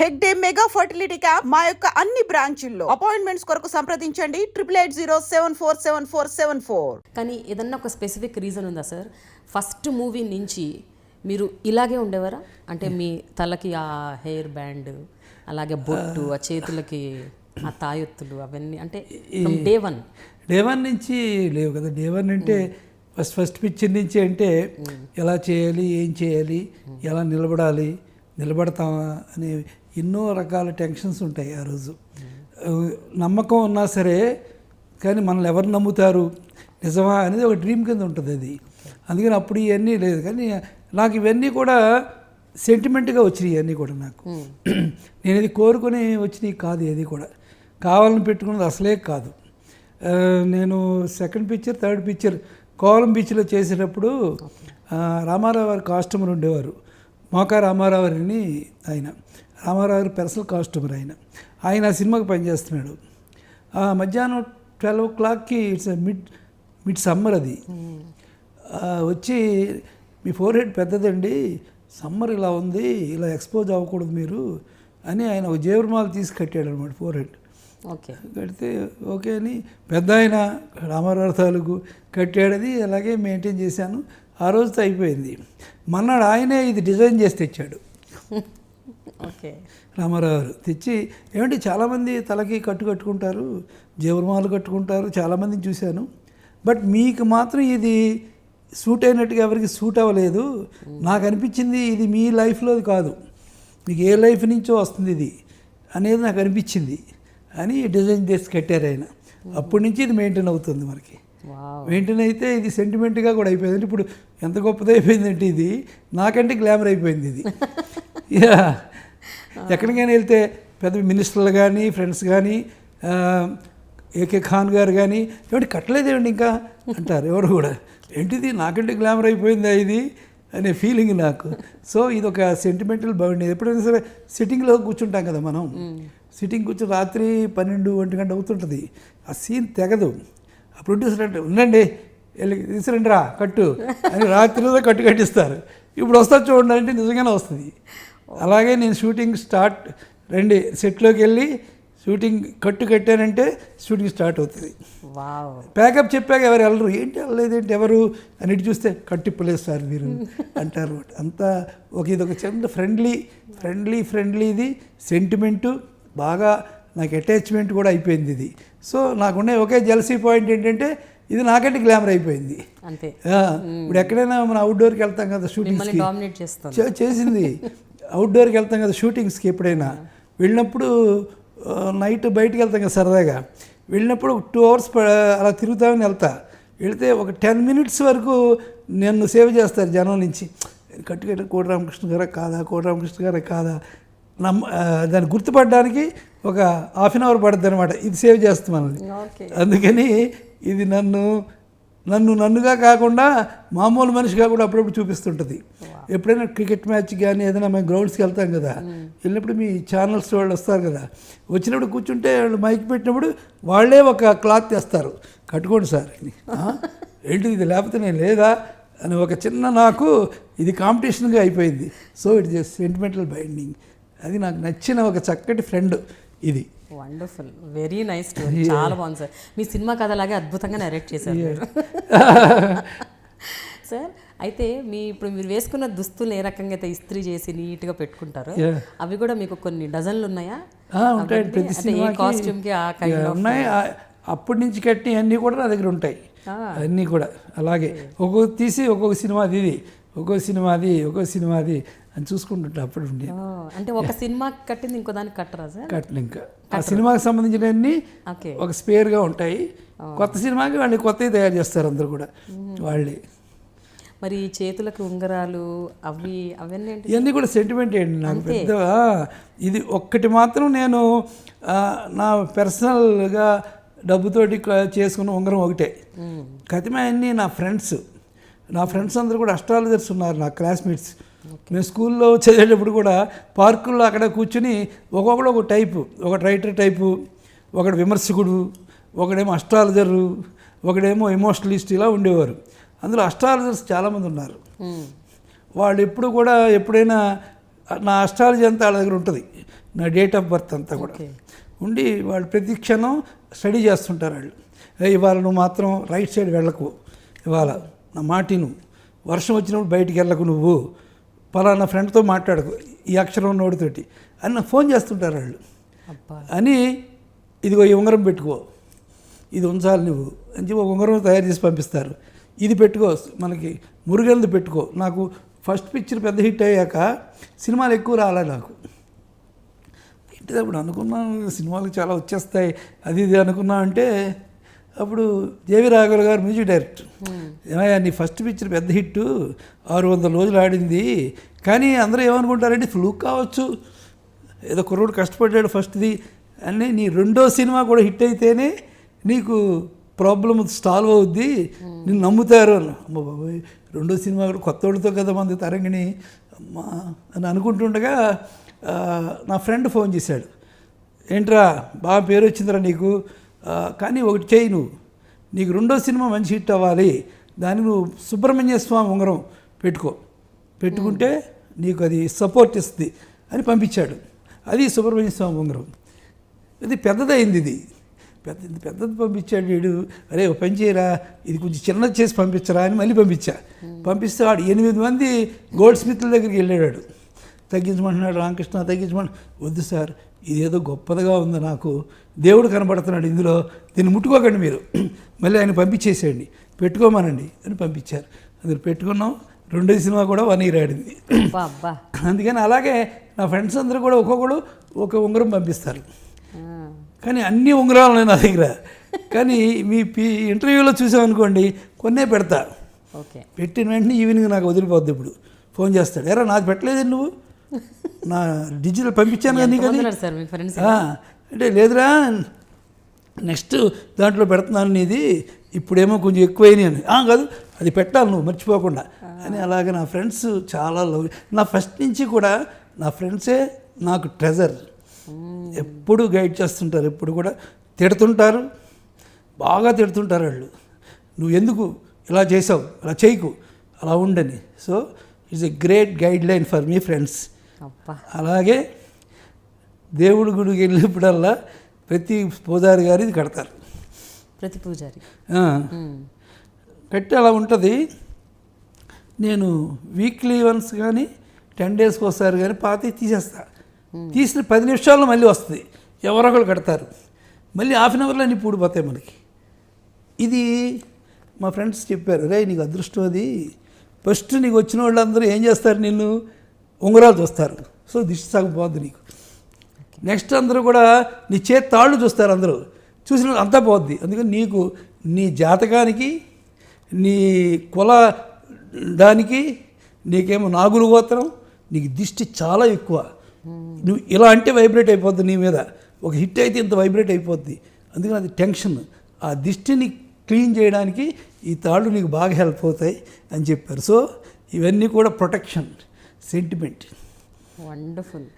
Hegde mega fertility camp మా యొక్క అన్ని బ్రాంచుల్లో. అపాయింట్మెంట్స్ కొరకు సంప్రదించండి. Triple eight zero seven four seven four seven four కానీ ఏదన్నా ఒక స్పెసిఫిక్ రీజన్ ఉందా సార్ ఫస్ట్ మూవీ నుంచి మీరు ఇలాగే ఉండేవారా? అంటే మీ తలకి ఆ హెయిర్ బ్యాండ్ అలాగే బొట్టు ఆ చేతులకి ఆ తాయొత్తులు అవన్నీ అంటే డే వన్ డే వన్ నుంచి లేవు కదా. డే వన్ అంటే ఫస్ట్ ఫస్ట్ పిక్చర్ నుంచి అంటే ఎలా చేయాలి ఏం చేయాలి ఎలా నిలబడాలి నిలబడతామా అనే ఎన్నో రకాల టెన్షన్స్ ఉంటాయి ఆ రోజు. నమ్మకం ఉన్నా సరే కానీ మనల్ని ఎవరు నమ్ముతారు? నిజమా అనేది ఒక డ్రీమ్ కింద ఉంటుంది అది. అందుకని అప్పుడు ఇవన్నీ లేదు. కానీ నాకు ఇవన్నీ కూడా సెంటిమెంట్గా వచ్చినాయి ఇవన్నీ కూడా నాకు. నేను ఇది కోరుకొని వచ్చినాయి కాదు ఏది కూడా. కావాలని పెట్టుకున్నది అసలే కాదు. నేను సెకండ్ పిక్చర్ థర్డ్ పిక్చర్ కోలం బీచ్లో చేసేటప్పుడు రామారావు గారు కాస్ట్యూమర్ ఉండేవారు. మోకా రామారావు అని ఆయన. రామారావు గారి పర్సనల్ కాస్ట్యూమర్ ఆయన. ఆయన ఆ సినిమాకి పనిచేస్తున్నాడు. ఆ మధ్యాహ్నం ట్వెల్వ్ ఓ క్లాక్కి ఇట్స్ మిడ్ మిడ్ సమ్మర్ అది. వచ్చి మీ ఫోర్ హెడ్ పెద్దదండి సమ్మర్ ఇలా ఉంది ఇలా ఎక్స్పోజ్ అవ్వకూడదు మీరు అని ఆయన ఒక జేవరమాల తీసి కట్టాడు అనమాట ఫోర్ హెడ్ ఓకే. కడితే ఓకే అని పెద్ద ఆయన రామారావు తాలూకు కట్టాడది అలాగే మెయింటైన్ చేశాను. ఆ రోజుతో అయిపోయింది. మన్నాడు ఆయనే ఇది డిజైన్ చేసి తెచ్చాడు. రామారావు గారు తెచ్చి ఏమంటే చాలామంది తలకి కట్టు కట్టుకుంటారు జేవరమాలు కట్టుకుంటారు చాలామందిని చూశాను. బట్ మీకు మాత్రం ఇది సూట్ అయినట్టుగా ఎవరికి సూట్ అవ్వలేదు. నాకు అనిపించింది ఇది మీ లైఫ్లో కాదు. మీకు ఏ లైఫ్ నుంచో వస్తుంది ఇది అనేది నాకు అనిపించింది. అని డిజైన్ చేసి కట్టారు ఆయన. అప్పటి నుంచి ఇది మెయింటైన్ అవుతుంది మనకి. మెయింటైన్ అయితే ఇది సెంటిమెంట్గా కూడా అయిపోయింది. ఇప్పుడు ఎంత గొప్పది అయిపోయిందంటే ఇది నాకంటే గ్లామర్ అయిపోయింది ఇది. యా. ఎక్కడికైనా వెళ్తే పెద్ద మినిస్టర్లు కానీ ఫ్రెండ్స్ కానీ ఏకే ఖాన్ గారు కానీ ఏమంటే కట్టలేదేమండి ఇంకా? అంటారు. ఎవరు కూడా. ఏంటిది? నాకంటే గ్లామర్ అయిపోయిందా ఇది? అనే ఫీలింగ్ నాకు. సో ఇది ఒక సెంటిమెంటల్ బాగుండేది ఎప్పుడైనా సరే సిట్టింగ్లో కూర్చుంటాం కదా మనం. సిట్టింగ్ కూర్చొని రాత్రి పన్నెండు ఒంటి గంట అవుతుంటుంది. ఆ సీన్ తెగదు. ఆ ప్రొడ్యూసర్ అంటే ఉండండి వెళ్ళి తీసుకురండి రా కట్టు అని రాత్రిలో కట్టు కట్టిస్తారు. ఇప్పుడు వస్తా చూడండి అంటే నిజంగానే వస్తుంది. అలాగే నేను షూటింగ్ స్టార్ట్ రండి సెట్లోకి వెళ్ళి షూటింగ్ కట్టు కట్టానంటే షూటింగ్ స్టార్ట్ అవుతుంది. ప్యాకప్ చెప్పాక ఎవరు వెళ్ళరు. ఏంటి వెళ్ళలేదేంటి ఎవరు అని ఇటు చూస్తే కట్టిప్పలేదు సార్ మీరు అంటారు అంతా ఒక ఇది ఒక చిన్న ఫ్రెండ్లీ ఫ్రెండ్లీ ఫ్రెండ్లీది సెంటిమెంటు బాగా నాకు అటాచ్మెంట్ కూడా అయిపోయింది ఇది. సో నాకుండే ఒకే జెల్సీ పాయింట్ ఏంటంటే ఇది నాకంటే గ్లామర్ అయిపోయింది. అంతే. ఇప్పుడు ఎక్కడైనా మనం అవుట్డోర్కి వెళ్తాం కదా చే- చేసింది. అవుట్డోర్కి వెళ్తాం కదా షూటింగ్స్కి ఎప్పుడైనా. వెళ్ళినప్పుడు నైట్ బయటికి వెళ్తాం కదా సరదాగా. వెళ్ళినప్పుడు టూ అవర్స్ అలా తిరుగుతామని వెళ్తా. వెళితే ఒక టెన్ మినిట్స్ వరకు నన్ను సేవ్ చేస్తారు జనం నుంచి. కట్టుకట్ట కోటి రామకృష్ణ గారా కాదా కోటి రామకృష్ణ గారా కాదా? నమ్మ దాన్ని గుర్తుపడడానికి ఒక హాఫ్ అన్ అవర్ పడుతుంది అనమాట ఇది సేవ్ చేస్తుంది మనల్ని. అందుకని ఇది నన్ను నన్ను నన్నుగా కాకుండా మామూలు మనిషిగా కూడా అప్పుడప్పుడు చూపిస్తుంటుంది. ఎప్పుడైనా క్రికెట్ మ్యాచ్ కానీ ఏదైనా మేము గ్రౌండ్స్కి వెళ్తాం కదా వెళ్ళినప్పుడు మీ ఛానల్స్ వాళ్ళు వస్తారు కదా వచ్చినప్పుడు కూర్చుంటే వాళ్ళు మైక్ పెట్టినప్పుడు వాళ్ళే ఒక క్లాత్ తెస్తారు. కట్టుకోండి సార్ ఏంటి ఏంటిది ఇది లేకపోతే నేను లేదా అని ఒక చిన్న నాకు ఇది కాంపిటీషన్గా అయిపోయింది. So it is sentimental binding అది నాకు నచ్చిన ఒక చక్కటి ఫ్రెండ్ ఇది. వండర్ఫుల్. Very nice story. చాలా బాగుంది సార్. మీ సినిమా కథ అలాగే అద్భుతంగా నరేట్ చేశారు మీరు. సార్ అయితే మీ ఇప్పుడు మీరు వేసుకున్న దుస్తులు ఏ రకంగా అయితే ఇస్త్రీ చేసి నీట్గా పెట్టుకుంటారో. అవి కూడా మీకు కొన్ని డజన్లు ఉన్నాయా ఉంటాయి ప్రతి సినిమాకి. ఉన్నాయి. అప్పటి నుంచి కట్టి అన్నీ కూడా నా దగ్గర ఉంటాయి. అన్నీ కూడా. అలాగే ఒక్కొక్క తీసి ఒక్కొక్క సినిమాది ఇది. ఒక్కొక్క సినిమాది ఒక్కొక్క సినిమాది అని చూసుకుంటుంటా అప్పుడు ఉండే. అంటే ఒక సినిమా కట్టింది ఇంకో దానికి కట్టరా సార్? కట్టలు ఇంకా. ఆ సినిమాకి సంబంధించినవన్నీ ఓకే. ఒక స్పేర్గా ఉంటాయి. కొత్త సినిమాకి వాళ్ళు కొత్తవి తయారు చేస్తారు అందరు కూడా వాళ్ళే. మరి చేతులకు ఉంగరాలు అవి అవన్నీ ఇవన్నీ కూడా సెంటిమెంట్ ఏంటి నాకు పెద్ద ఇది ఒక్కటి మాత్రం నేను నా పర్సనల్గా డబ్బుతోటి చేసుకున్న ఉంగరం ఒకటే. కతిమ అన్నీ నా ఫ్రెండ్స్ నా ఫ్రెండ్స్ అందరూ కూడా అస్ట్రాలజర్స్ ఉన్నారు నా క్లాస్మేట్స్ మేము స్కూల్లో చదివేటప్పుడు కూడా పార్కుల్లో అక్కడ కూర్చుని ఒక్కొక్కడు ఒక టైపు ఒక రైటర్ టైపు ఒకడు విమర్శకుడు ఒకడేమో అస్ట్రాలజరు ఒకడేమో ఎమోషనలిస్ట్ ఇలా ఉండేవారు. అందులో అస్ట్రాలజర్స్ చాలామంది ఉన్నారు. వాళ్ళు ఎప్పుడు కూడా ఎప్పుడైనా నా అస్ట్రాలజీ అంతా వాళ్ళ దగ్గర ఉంటుంది. నా డేట్ ఆఫ్ బర్త్ అంతా కూడా. ఉండి వాళ్ళు ప్రతి క్షణం స్టడీ చేస్తుంటారు వాళ్ళు. "ఏయ్, ఇవాళ నువ్వు మాత్రం రైట్ సైడ్ వెళ్ళకు. ఇవాళ నా మాటిను వర్షం వచ్చినప్పుడు బయటికి వెళ్ళకు నువ్వు. పలానా ఫ్రెండ్తో మాట్లాడకు. ఈ అక్షరం నోటితోటి అని నాకు ఫోన్ చేస్తుంటారు వాళ్ళు. అని ఇదిగో ఈ ఉంగరం పెట్టుకో. ఇది ఉంచాలి నువ్వు. అని చెప్పి ఒక ఉంగరం తయారు చేసి పంపిస్తారు. ఇది పెట్టుకో. మనకి మురుగంది పెట్టుకో. నాకు ఫస్ట్ పిక్చర్ పెద్ద హిట్ అయ్యాక సినిమాలు ఎక్కువ రాలే నాకు. ఇంటి అప్పుడు అనుకున్నాను సినిమాలు చాలా వచ్చేస్తాయి. అది ఇది అనుకున్నా అంటే అప్పుడు జేవి రాఘవ గారు మ్యూజిక్ డైరెక్టర్. ఏమయ్యా నీ ఫస్ట్ పిక్చర్ పెద్ద హిట్ ఆరు వందల రోజులు ఆడింది. కానీ అందరూ ఏమనుకుంటారంటే ఫ్లూక్ కావచ్చు. ఏదో కుర్రోడు కష్టపడ్డాడు ఫస్ట్ది. అని నీ రెండో సినిమా కూడా హిట్ అయితేనే నీకు ప్రాబ్లం సాల్వ్ అవుద్ది. నిన్ను నమ్ముతారు అని అమ్మ బాబాయ్ రెండో సినిమా కూడా కొత్తోడితో కదా మంది తరంగిణి. అమ్మా అని అనుకుంటుండగా నా ఫ్రెండ్ ఫోన్ చేశాడు. ఏంట్రా బాగా పేరు వచ్చిందిరా నీకు. కానీ ఒకటి చేయి నువ్వు. నీకు రెండో సినిమా మంచి హిట్ అవ్వాలి. దానికి నువ్వు సుబ్రహ్మణ్య స్వామి ఉంగరం పెట్టుకో. పెట్టుకుంటే నీకు అది సపోర్ట్ ఇస్తుంది అని పంపించాడు. అది సుబ్రహ్మణ్య స్వామి ఉంగరం. ఇది పెద్దదైంది ఇది. పెద్ద పెద్దది పంపించాడు వీడు. అరే ఒక పని చేయరా? ఇది కొంచెం చిన్నది చేసి పంపించరా అని మళ్ళీ పంపించా. పంపిస్తే వాడు ఎనిమిది మంది గోల్డ్ స్మిత్ల దగ్గరికి వెళ్ళాడు. తగ్గించమంటున్నాడు రామకృష్ణ తగ్గించమని. వద్దు సార్ ఇదేదో గొప్పదిగా ఉంది నాకు. దేవుడు కనబడుతున్నాడు ఇందులో. దీన్ని ముట్టుకోకండి మీరు. మళ్ళీ ఆయన పంపించేసేయండి. పెట్టుకోమనండి అని పంపించారు. అందులో పెట్టుకున్నాం. రెండో సినిమా కూడా వన్ ఇయర్ ఆడింది. అందుకని అలాగే నా ఫ్రెండ్స్ అందరూ కూడా ఒక్కొక్కడు ఒక ఉంగరం పంపిస్తారు. కానీ అన్ని ఉంగరాలు ఉన్నాయి నా దగ్గర. కానీ మీ పి ఇంటర్వ్యూలో చూసామనుకోండి కొన్నే పెడతా. ఓకే. పెట్టిన వెంటనే ఈవినింగ్ నాకు వదిలిపోద్ది ఇప్పుడు. ఫోన్ చేస్తాడు. ఎరా నాది పెట్టలేదు నువ్వు? నా డిజిటల్ పంపించాను కానీ కానీ అంటే లేదురా నెక్స్ట్ దాంట్లో పెడుతున్నాను నీది ఇప్పుడేమో కొంచెం ఎక్కువైనాయి అని. "ఆ, కాదు అది పెట్టాలి నువ్వు మర్చిపోకుండా. అని అలాగే నా ఫ్రెండ్స్ చాలా లవ్ నా ఫస్ట్ నుంచి కూడా నా ఫ్రెండ్సే నాకు ట్రెజర్ ఎప్పుడు గైడ్ చేస్తుంటారు ఎప్పుడు కూడా తిడుతుంటారు బాగా తిడుతుంటారు వాళ్ళు. నువ్వు ఎందుకు ఇలా చేసావు? అలా చేయకు. అలా ఉండని. So it's a great guideline for me friends అలాగే దేవుడి గుడికి వెళ్ళినప్పుడల్లా ప్రతి పూజారి గారు ఇది కడతారు. ప్రతి పూజారి. కట్టి అలా ఉంటుంది. నేను వీక్లీ వన్స్ కానీ టెన్ డేస్కి ఒకసారి కానీ పాతి తీసేస్తా. తీసిన పది నిమిషాల్లో మళ్ళీ వస్తుంది. ఎవరో ఒకరు కడతారు. మళ్ళీ హాఫ్ అన్ అవర్లో అన్ని పూడిపోతాయి మనకి. ఇది మా ఫ్రెండ్స్ చెప్పారు రే నీకు అదృష్టం అది. ఫస్ట్ నీకు వచ్చిన వాళ్ళందరూ ఏం చేస్తారు నిన్ను? ఉంగరాలు చూస్తారు. సో దిష్టి సాగిపోద్ది నీకు. నెక్స్ట్ అందరూ కూడా నీ చేతి తాళ్ళు చూస్తారు అందరూ. చూసిన అంతా పోద్ది అందుకని నీకు నీ జాతకానికి నీ కుల దానికి నీకేమో నాగులు గోత్రం నీకు దిష్టి చాలా ఎక్కువ. నువ్వు ఇలా అంటే వైబ్రేట్ అయిపోద్ది నీ మీద. ఒక హిట్ అయితే ఇంత వైబ్రేట్ అయిపోద్ది. అందుకని అది టెన్షన్ ఆ దిష్టిని క్లీన్ చేయడానికి ఈ తాళ్ళు నీకు బాగా హెల్ప్ అవుతాయి అని చెప్పారు. సో ఇవన్నీ కూడా ప్రొటెక్షన్ సెంటిమెంట్ వండర్ఫుల్